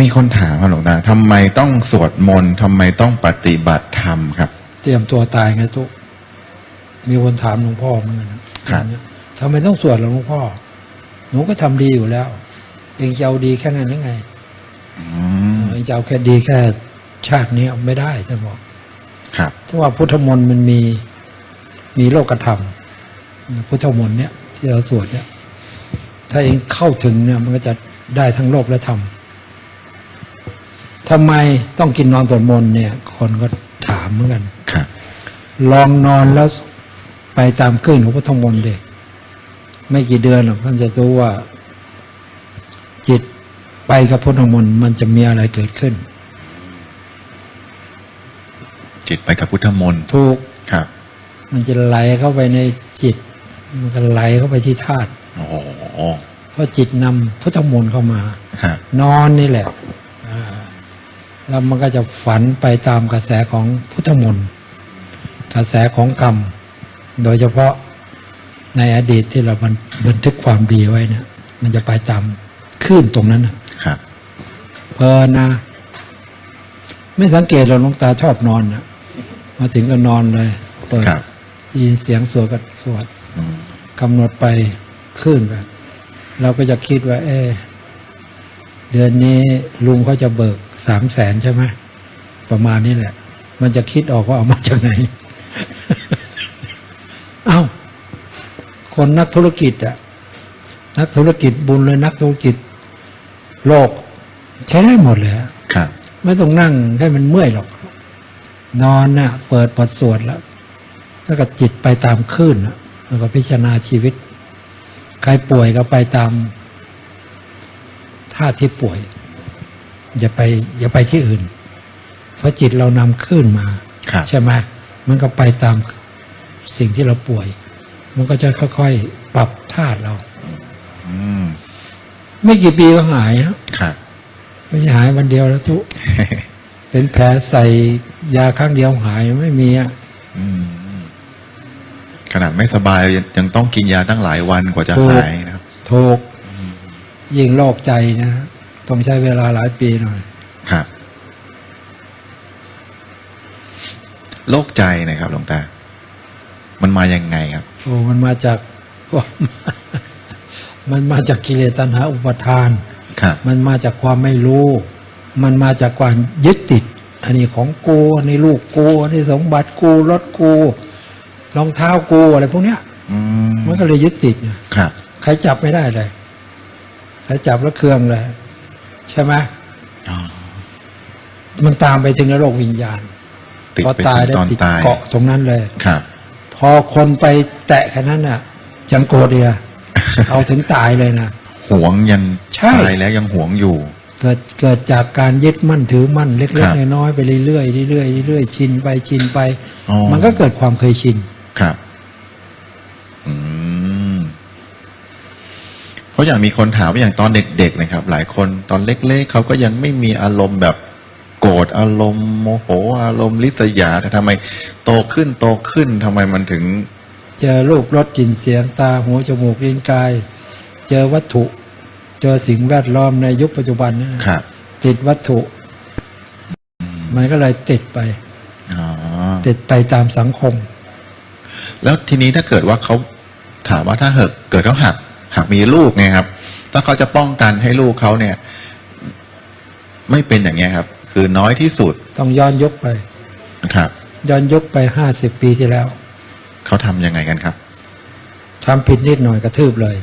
มีคนถามครับหลวงตาทำไมต้องสวดมนต์ทำไมต้องปฏิบัติธรรมครับ เตรียมตัวตายไงทุกมีคนถามหลวงพ่อเหมือนกันนะครับทำไมต้องสวดล่ะหลวงพ่อ หนูก็ทำดีอยู่แล้ว เองจะเอาดีแค่นั้นหรือไงอืมเองจะเอาแค่ดีแค่ชาตินี้เอาไม่ได้จะบอกครับถ้าว่าพุทธมนต์มันมีมีโลกธรรมพุทธมนต์เนี่ยที่เราสวดเนี่ยถ้าเองเข้าถึงเนี่ยมันก็จะ ได้ทั้งโลกและธรรมทำไมต้องกินนอนสวดมนต์เนี่ย คนก็ถามเหมือนกันครับลองนอนแล้วไปตามคลื่นของพุทธมนต์เด็ไม่กี่เดือนหรอกท่านจะรู้ว่า จิตไปกับพุทธมนต์มันจะมีอะไรเกิดขึ้น จิตไปกับพุทธมนต์ถูกครับ มันจะไหลเข้าไปในจิต มันก็ไหลเข้าไปที่ธาตุโอ้โห เพราะจิตนำพุทธมนต์เข้ามา ครับนอนนี่แหละอ่าแล้วมันก็จะฝันไปตามกระแสของพุทธมนต์กระแสของกรรม โดยเฉพาะในอดีตที่เราบันบันทึกความดีไว้เนี่ยมันจะไปจำคลื่นตรงนั้นน่ะครับ เพลินนะไม่สังเกตเราลวงตาชอบนอนนะมาถึงก็นอนเลย เปิดครับ ได้ยินเสียงสวดก็สวดอืมกำหนดไปขึ้นไป เราก็จะคิดว่า เอะเดือนนี้ลุงเขาจะเบิกสามแสนใช่ไหมประมาณนี้แหละ มันจะคิดออกว่าเอามาจากไหน เอ้า คนนักธุรกิจอะนักธุรกิจบุญเลยนักธุรกิจ โลก ใช้ได้หมดเลยอะครับ ไม่ต้องนั่งให้มันเมื่อยหรอก นอนน่ะ เปิดบทสวดแล้วถ้ากับจิตไปตามคลื่นน่ะแล้วก็พิจารณาชีวิต ใครป่วยก็ไปตามท่าที่ป่วย อย่าไป อย่าไปที่อื่น เพราะจิตเรานำคลื่นมาครับใช่ไหมมันก็ไปตามสิ่งที่เราป่วย มันก็จะค่อยๆปรับธาตุเราอืมไม่กี่ปีก็หายฮะครับไม่ใช่หายวันเดียวแล้วทุกเป็นแผลใส่ยาครั้งเดียวหายไม่มีอะอืม ขนาดไม่สบายยังยังต้องกินยาตั้งหลายวันกว่าจะถูกหายนะครับถูกยิ่งโรคใจนะต้องใช้เวลาหลายปีหน่อย ครับโรคใจนะครับหลวงตา มันมายังไงครับ โอ้มันมาจาก มันมาจากกิเลสตัณหาอุปทานครับมันมาจากความไม่รู้ มันมาจากความยึดติด อันนี้ของกู อันนี้ลูกกู อันนี้สมบัติกู รถกู รองเท้ากูอะไรพวกเนี้ยอืมมันก็เลยยึดติดไงครับ ใครจับไม่ได้เลยใครจับแล้วเคืองเลย ใช่ไหมอ๋อมันตามไปถึงนรกวิญญาณติดพอไปตายถึแล้วงตอนติดตายเกาะตรงนั้นเลยครับ พอคนไปแตะแค่นั้นน่ะ ยังโกรธเดียเอาถึงตายเลยนะหวงยันใช่ตายแล้วยังหวงอยู่ เกิดเกิดจากการยึดมั่นถือมั่นเล็ครักบๆน้อยๆไปเรื่อยๆเรื่อยๆเรื่อยๆชินไปชินไปอ๋อมันก็เกิดความเคยชิน ครับ อืมเพราะอย่างมีคนถามว่าอย่างตอนเด็ก ๆ นะครับ หลายคนตอนเล็ก ๆเขาก็ยังไม่มีอารมณ์แบบโกรธอารมณ์โมโห อารมณ์ลิษยาแต่ทำไมโตขึ้นโตขึ้นทำไมมันถึง เจอรูปรสกลิ่นเสียงตาหูจมูกลิ้นกาย เจอวัตถุ เจอสิ่งแวดล้อมในยุคปัจจุบันนี่นะครับ ติดวัตถุ มันก็เลยติดไป อ๋อ ติดไปตามสังคม แล้วทีนี้ถ้าเกิดว่าเขาถามว่าถ้าเหกเกิดเขาหักหักมีลูกไงครับ ถ้าเขาจะป้องกันให้ลูกเขาเนี่ย ไม่เป็นอย่างเงี้ยครับ คือน้อยที่สุดต้องย้อนยุคไปนะครับ ย้อนยุคไปห้าสิบปีที่แล้ว เขาทำยังไงกันครับทำผิดนิดหน่อยกระทืบเลย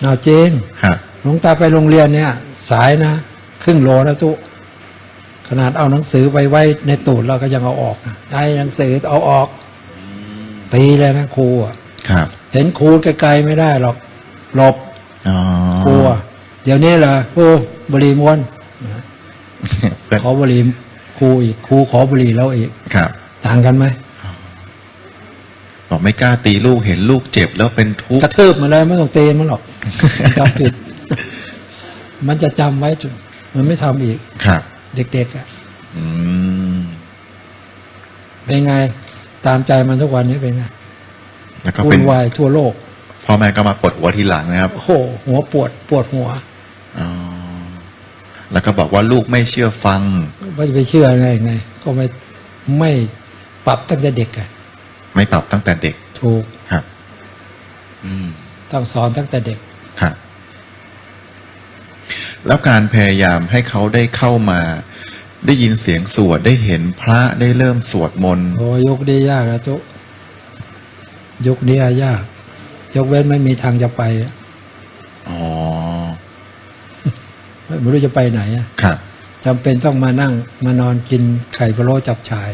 เอาจริงครับหลวงตาไปโรงเรียนเนี่ย สายนะ ครึ่งโลแล้วตุ ขนาดเอาหนังสือไปไว้ในตูดเราก็ยังเอาออกนะได้หนังสือเอาออกตีเลยนะครูอะครับ เห็นครูไกลๆไม่ได้หรอกหลบอ๋อครูอะเดี๋ยวนี้เหรอโอ้บุหรี่มวนนะเพื่อนขอบุหรี่ครูอีกครูขอบุหรี่แล้วอีกครับ ต่างกันไหมบอกไม่กล้าตีลูกเห็นลูกเจ็บแล้วเป็นทุกข์กระทืบมาเลยไม่ต้องตีมันหรอกมันจำผิด มันจะจำไว้จนมันไม่ทำอีกครับ เด็กๆอะอืมเป็นไง ตามใจมันทุกวันนี้เป็นไงแล้วก็วุ่เป็นนวายทั่วโลกพ่อแม่ก็มาปวดหัวทีหลังนะครับ โอ้โหหัวปวดปวดหัวอ๋อแล้วก็บอกว่าลูกไม่เชื่อฟังว่าจะไปเชื่อไงไง ก็ไม่ไม่ปรับตั้งแต่เด็กอะไม่ปรับตั้งแต่เด็ก ถูกครับ อืม ต้องสอนตั้งแต่เด็กครับ แล้วการพยายามให้เขาได้เข้ามา ได้ยินเสียงสวดได้เห็นพระได้เริ่มสวดมนต์โอ้ยกนี้ยากนะจุยกนี้ยาก ยกเว้นไม่มีทางจะไปอะอ๋อไม่รู้จะไปไหนอะครับจำเป็นต้องมานั่งมานอนกินไข่พะโล้จับชาย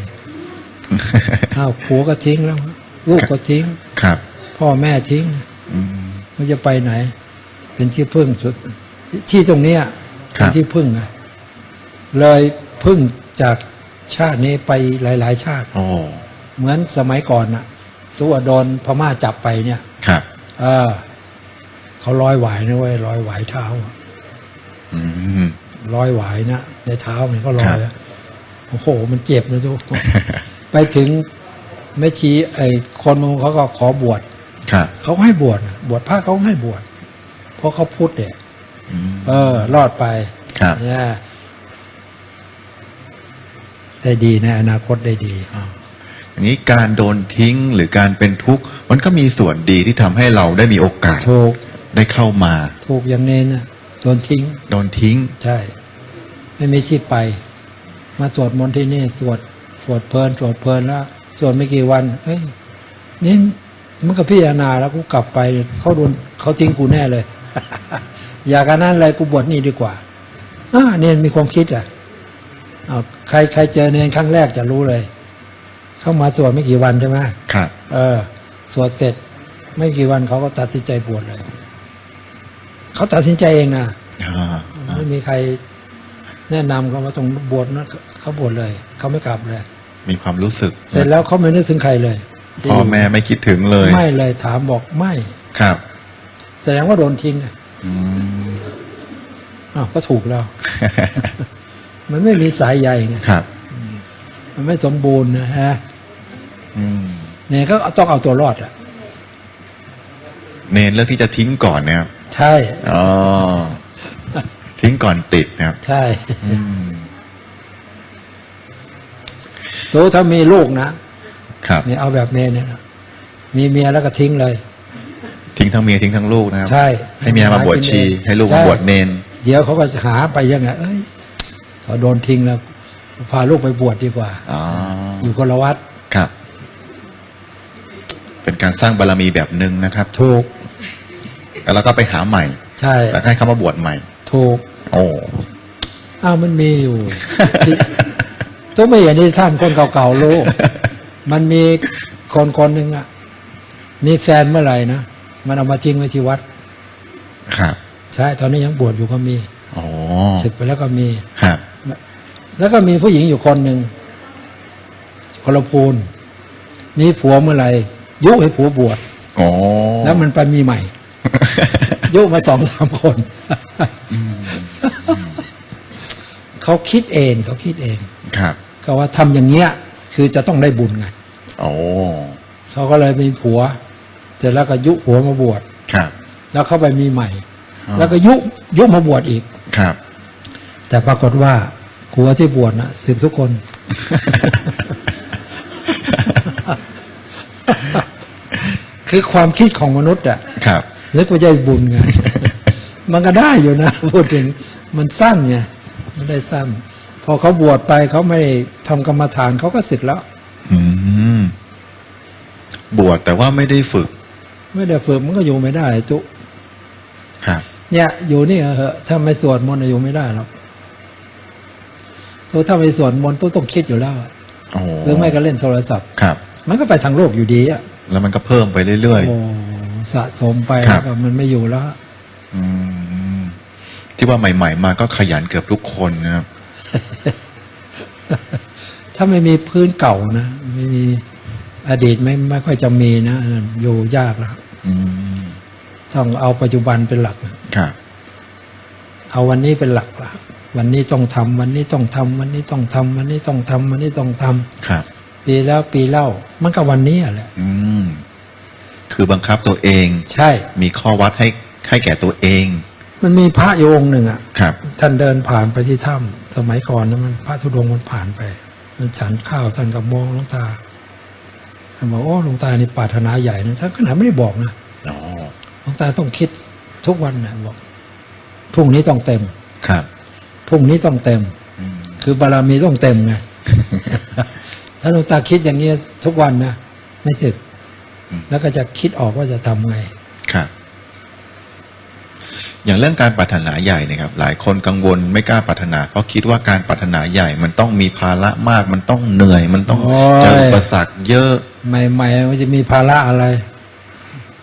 อ้าวผัวก็ทิ้งแล้วลูกก็ทิ้งครับ พ่อแม่ทิ้งอืมมันจะไปไหน เป็นที่พึ่งสุด ที่ตรงเนี้ยครัเป็นบที่พึ่งอะเลยพึ่งจากชาตินี้ไปหลาย ๆ ชาติโอ้เหมือนสมัยก่อนน่ะ ตัวโดนพม่าจับไปเนี่ย ครับ เออเขาร้อยหวายนะเว้ยร้อยหวายเท้าอะอืมร้อยหวายนะในเท้าเนี่ยก็ร้อยครับอะโอ้โห มันเจ็บนะทุกไปถึงแม่ชีไอ้คนมงเขาก็ขอบวชครับเขาให้บวชน่ะบวชพระเขาให้บวชเพราะเขาพุทธเนี่ยอืม เออ รอดไปครับเนี่ยได้ดีในอนาคตได้ดีอย่างนี้การโดนทิ้งหรือการเป็นทุกข์มันก็มีส่วนดีที่ทำให้เราได้มีโอกาสถูกได้เข้ามาถูกอย่างเน้นนะโดนทิ้ง โดนทิ้ง ใช่ ไม่มีที่ไป มาสวดมนต์ที่นี่ สวดสวดเพลินสวดเพลินแล้วสวดไม่กี่วันเอ้ยนี่มันก็พิจารณาแล้วกูกลับไปเขาโดนเขาทิ้งกูแน่เลย อยากกันนั้นเลยกูบวชนี่ดีกว่าอ่าเนนมีความคิดอะเอาใครใครเจอเนนครั้งแรกจะรู้เลย เข้ามาสวดไม่กี่วันใช่ไหมครับ เออ สวดเสร็จ ไม่กี่วันเขาก็ตัดสินใจบวชเลยเขาตัดสินใจเองนะอ่าไม่มีใครแนะนำเขาว่าต้องบวชนะเขาบวชเลย เขาไม่กลับเลย มีความรู้สึก เสร็จแล้วเขาไม่นึกถึงใครเลยพ่อแม่ไม่คิดถึงเลย ไม่เลยถามบอกไม่ครับ แสดงว่าโดนทิ้งอะอืมอ้าวก็ถูกแล้ว มันไม่มีสายใยไงครับ มันไม่สมบูรณ์นะฮะอืมเนี่ยก็ต้องเอาตัวรอดอะเนนเลือกที่จะทิ้งก่อนนะครับใช่อ๋อทิ้งก่อนติดนะครับ ใช่อืมตัวถ้ามีลูกนะครับเนี่ยเอาแบบเนนเนี่ยนะมีเมียแล้วก็ทิ้งเลย ทิ้งทั้งเมียทิ้งทั้งลูกนะครับใช่ให้เมียมาบวชชี ให้ลูกมาช่บวชเนน เดี๋ยวเขาก็จะหาไปยังไงเอ้ยเขาโดนทิ้งแล้ว พาลูกไปบวชดีกว่าอ๋ออยู่คนละวัดครับ เป็นการสร้างบารมีแบบหนึ่งนะครับถูกแล้วก็ไปหาใหม่ ใช่ Dạ. แล้วให้เขามาบวชใหม่ถูกโอ้อ้าวมันมีอยู่ที่ต้องไม่เห็นที่ท่านคนเก่าๆรู้มันมีคนคนหนึ่งอะ มีแฟนเมื่อไหร่นะ มันเอามาทิ้งไว้ที่วัด ครับใช่ตอนนี้ยังบวชอยู่ก็มีอ๋อศึกไปแล้วก็มีครับ แล้วก็มีผู้หญิงอยู่คนหนึ่งคนละพูนมีผัวเมื่อไหร่ยุให้ผัวบวชโอ้แล้วมันไปมีใหม่ ยุมาสองสามคนอืมเขาคิดเองเขาคิดเอง ครับก็ว่าทำอย่างเงี้ย คือจะต้องได้บุญไงโอ้เขาก็เลยมีผัวเสร็จแล้วก็ยุผัวมาบวชครับ แล้วเขาไปมีใหม่อ๋อแล้วก็ยุยุมาบวชอีกครับ แต่ปรากฏว่าผัวที่บวชนะสึกทุกคนคือความคิดของมนุษย์อะครับนึกว่าจะได้บุญไงมันก็ได้อยู่นะพูดถึงมันสั้นไงมันได้สั้น พอเขาบวชไปเขาไม่ได้ทำกรรมฐานเขาก็สึกแล้ว อืมบวชแต่ว่าไม่ได้ฝึก ไม่ได้ฝึกมันก็อยู่ไม่ได้จุครับเนี่ยอยู่นี่เหอะถ้าไม่สวดมนต์อยู่ไม่ได้หรอกตัวถ้าไม่สวดมนต์ตัวต้องคิดอยู่แล้วอะโอ้หรือไม่ก็เล่นโทรศัพท์ครับ มันก็ไปทางโลกอยู่ดีอะแล้วมันก็เพิ่มไปเรื่อยโอ้สะสมไปครับแล้วก็มันไม่อยู่แล้วๆอืมที่ว่าใหม่ ๆ มาก็ขยันเกือบทุกคนนะครับถ้าไม่มีพื้นเก่านะไม่มี อดีตไม่ไม่ค่อยจะมีนะเอออยู่ยากแล้วอืมต้องเอาปัจจุบันเป็นหลักครับ เอาวันนี้เป็นหลักละวันนี้ต้องทำวันนี้ต้องทำวันนี้ต้องทำวันนี้ต้องทำวันนี้ต้องทำครับ ปีแล้วปีเล่า มันก็วันนี้อะแหละอืมคือบังคับตัวเอง ใช่ มีข้อวัดให้ให้แก่ตัวเอง มันมีพระอยู่องค์หนึ่งอะครับ ท่านเดินผ่านไปที่ถ้ำสมัยก่อนนะมันพระธุดงค์มันผ่านไป มันฉันข้าวท่านก็มองหลวงตา ท่านบอกโอ้หลวงตานี่ปรารถนาใหญ่นะท่านขนาดไม่ได้บอกนะอ๋อหลวงตาต้องคิดทุกวันนะบอกพรุ่งนี้ต้องเต็มครับพรุ่งนี้ต้องเต็มอืมคือบารมีต้องเต็มไงถ้าหลวงตาคิดอย่างนี้ทุกวันนะไม่สึก แล้วก็จะคิดออกว่าจะทำไงครับ อย่างเรื่องการปรารถนาใหญ่เนะครับ หลายคนกังวลไม่กล้าปรารถนา เพราะคิดว่าการปรารถนาใหญ่มันต้องมีภาระมาก มันต้องเหนื่อย มันต้องโอ้ย เจออุปสรรคเยอะใหม่ๆมันจะมีภาระอะไร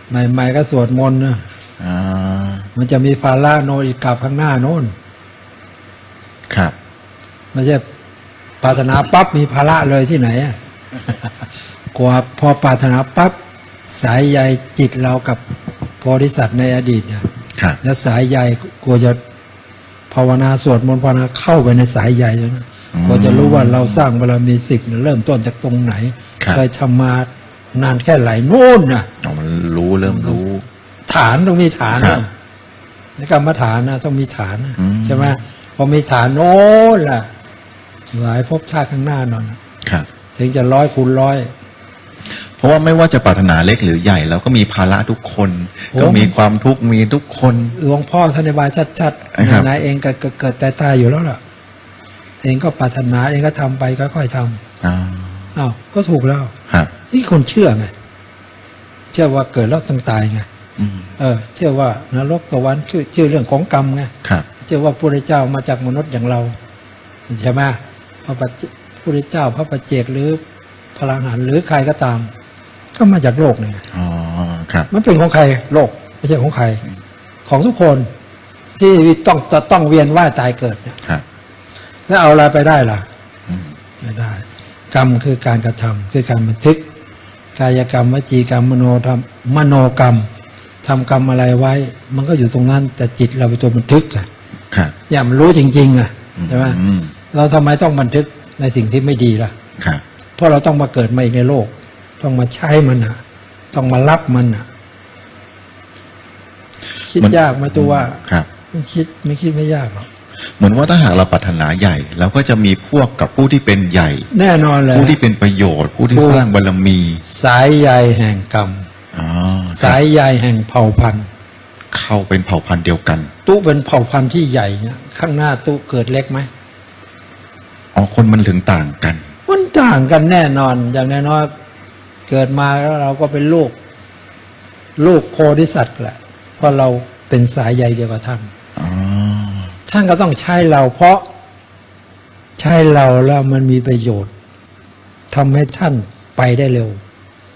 ใหม่ ๆ ก็สวดมนต์นะอ่ามันจะมีภาระโนอีกกลับข้างหน้าโน้นครับไม่ใช่ปรารถนาปั๊บมีภาระเลยที่ไหนอะกว่าพอปรารถนาปั๊บสายใยจิตเรากับโพธิสัตว์ในอดีตเนี่ยครับ แล้วสายใยกลัวจะภาวนาสวดมนต์ภาวนาเข้าไปในสายใยแล้วนะอืมกลัวจะรู้ว่าเราสร้างบารมีสิบเริ่มต้นจากตรงไหนครับเคยทำมานานแค่ไหนโน่นน่ะอ๋อมันรู้เริ่มรู้ ฐานต้องมีฐานครันะบในกรรมฐานนะต้องมีฐานนะอืมใช่ไหมพอมีฐานโน้นล่ะ หลายภพชาติข้างหน้านอนครับถึงจะร้อยคูณร้อย เพราะว่าไม่ว่าจะปรารถนาเล็กหรือใหญ่เราก็มีภาระทุกคนโอ้ก็มีความทุกข์มีทุกคนหลวงพ่อท่านในบายชัดครับๆนายเองก็เกิดแต่ตายอยู่แล้วล่ะ เองก็ปรารถนาเองก็ทำไปค่อยๆทำอ่าอ้าวก็ถูกแล้วครับนี่คนเชื่อไงเชื่อว่าเกิดแล้วต้องตายไงอืมเออ เชื่อว่านรกสวรรค์คือเชื่อเรื่องของกรรมไงครับเชื่อว่าพระพุทธเจ้ามาจากมนุษย์อย่างเราใช่ไหมพระปัจเจพระพุทธเจ้าพระปัจเจกหรือพลังหันหรือใครก็ตาม ก็มาจากโลกเนี่ยอ๋อครับ มันเป็นของใครโลกไม่ใช่ของใคร ของทุกคนที่ต้องจะต้องเวียนว่ายตายเกิดเนี่ยครับ แล้วเอาอะไรไปได้ล่ะอืมไม่ได้ กรรมคือการกระทำคือการบันทึก กายกรรมวจีกรรมมโนธรรมมโนกรรมทำกรรมอะไรไว้ มันก็อยู่ตรงนั้นแต่จิตเราเป็นตัวบันทึกอะครับอย่ามันรู้จริง ๆอะใช่ไหมอืมเราทำไมต้องบันทึกในสิ่งที่ไม่ดีล่ะครับเพราะเราต้องมาเกิดมาอีกในโลก ต้องมาใช้มันอะ ต้องมารับมันอะ คิดมันยากไหมตัวว่าครับไม่คิดไม่คิดไม่ยากหรอกเหมือนว่าถ้าหากเราปรารถนาใหญ่เราก็จะมีพวกกับผู้ที่เป็นใหญ่ แน่นอนเลยผู้ที่เป็นประโยชน์ ผู้ที่ผู้สร้างบารมี สายใยแห่งกรรมอ๋อสายใยแห่งเผ่าพันธุ์ เข้าเป็นเผ่าพันธุ์เดียวกัน ตู้เป็นเผ่าพันธุ์ที่ใหญ่เนี่ยข้างหน้าตู้เกิดเล็กไหมอ๋อคนมันถึงต่างกันมันต่างกันแน่นอนอย่างน้อยๆ เกิดมาแล้วเราก็เป็นลูก ลูกโพธิสัตว์แหละ เพราะเราเป็นสายใยเดียวกับท่านท่านก็ต้องใช้เราเพราะ ใช้เราแล้วมันมีประโยชน์ทำให้ท่านไปได้เร็ว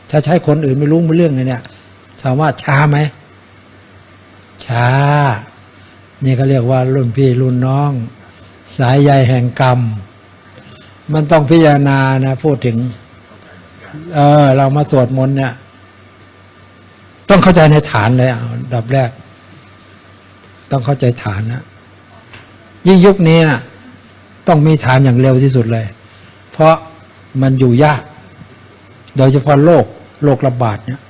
ถ้าใช้คนอื่นไม่รู้ไม่เรื่องเลยเนี่ยถามว่าช้าไหมช้า นี่เขาเรียกว่ารุ่นพี่รุ่นน้อง สายใยแห่งกรรม มันต้องพิจารณานะ พูดถึง เออ เรามาสวดมนต์เนี่ย ต้องเข้าใจในฐานเลยอะอันดับแรก ต้องเข้าใจฐานนะยิ่งยุคนี้นะต้องมีฐานอย่างเร็วที่สุดเลย เพราะมันอยู่ยาก โดยเฉพาะโรคโรคระบาดเนี่ย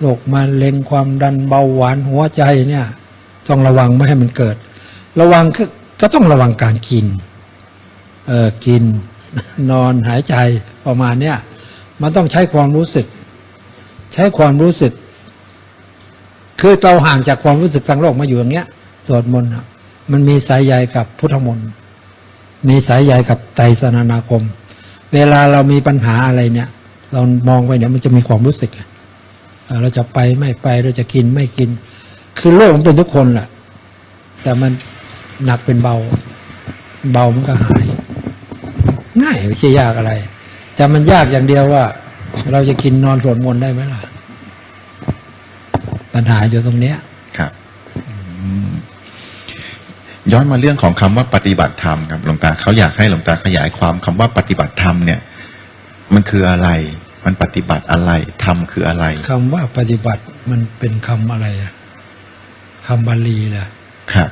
โรคมะเร็งความดันเบาหวานหัวใจเนี่ย ต้องระวังไม่ให้มันเกิด ระวังคือก็ต้องระวังการกิน เออกิน นอนหายใจประมาณเนี้ย มันต้องใช้ความรู้สึก ใช้ความรู้สึก คือเราห่างจากความรู้สึกทางโลกมาอยู่อย่างเงี้ยสวดมนต์มันมีสายใยกับพุทธมนต์มีสายใยกับไตรสนานาคม เวลาเรามีปัญหาอะไรเนี่ย เรามองไปเนี่ยมันจะมีความรู้สึกเราจะไปไม่ไปเราจะกินไม่กิน คือโลกมันเป็นทุกคนแหละแต่มันหนักเป็นเบา เบามันก็หาย ง่ายไม่ใช่ยากอะไร แต่มันยากอย่างเดียวว่า เราจะกินนอนสวดมนต์ได้ไหมล่ะ ปัญหาอยู่ตรงเนี้ยครับอืมย้อนมาเรื่องของคำว่าปฏิบัติธรรมครับหลวงตาเขาอยากให้หลวงตาขยายความคำว่าปฏิบัติธรรมเนี่ย มันคืออะไร มันปฏิบัติอะไรธรรมคืออะไรคำว่าปฏิบัติมันเป็นคำอะไรอะคำบาลีแหละครับ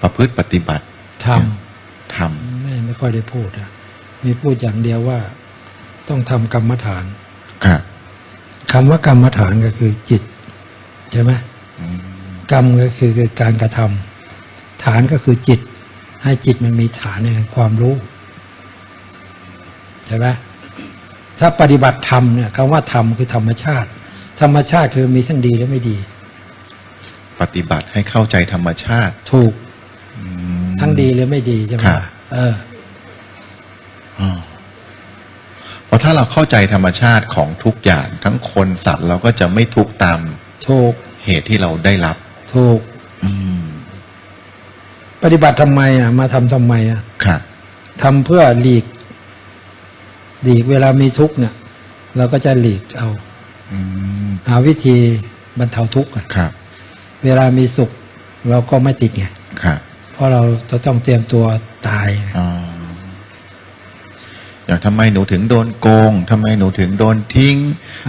ประพฤติปฏิบัติทธรรมำไม่ไม่ ค่อยได้พูดอะมีพูดอย่างเดียวว่า ต้องทำกรรมฐานครับคำว่ากรรมฐานก็คือจิตใช่ไหมอืมกรรมก็คือคือการกระทำฐานก็คือจิต ให้จิตมันมีฐานในความรู้ใช่ไหมถ้าปฏิบัติธรรมเนี่ยคำว่าธรรมคือธรรมชาติ ธรรมชาติคือมีทั้งดีและไม่ดี ปฏิบัติให้เข้าใจธรรมชาติ ถูกอืมทั้งดีหรือไม่ดีใช่ไหมครับเอออ๋อ เพราะถ้าเราเข้าใจธรรมชาติของทุกอย่างทั้งคนสัตว์เราก็จะไม่ทุกข์ตามถูกเหตุที่เราได้รับถูกอืมปฏิบัติทำไมอะ มาทำทำไมอะค่ะทำเพื่อหลีก หลีกเวลามีทุกข์เนี่ย เราก็จะหลีกเอาอืมหาวิธีบรรเทาทุกข์อะครับ เวลามีสุข เราก็ไม่ติดไงครับเพราะเราจะต้องเตรียมตัวตายไงอ๋อ อย่างทำไมหนูถึงโดนโกงทำไมหนูถึงโดนทิ้ง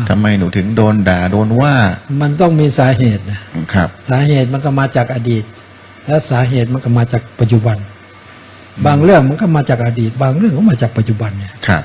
ทำไมหนูถึงโดนด่าโดนว่า มันต้องมีสาเหตุนะครับ สาเหตุมันก็มาจากอดีต แล้วสาเหตุมันก็มาจากปัจจุบัน บางเรื่องมันก็มาจากอดีต บางเรื่องก็มาจากปัจจุบันเนี่ยครับ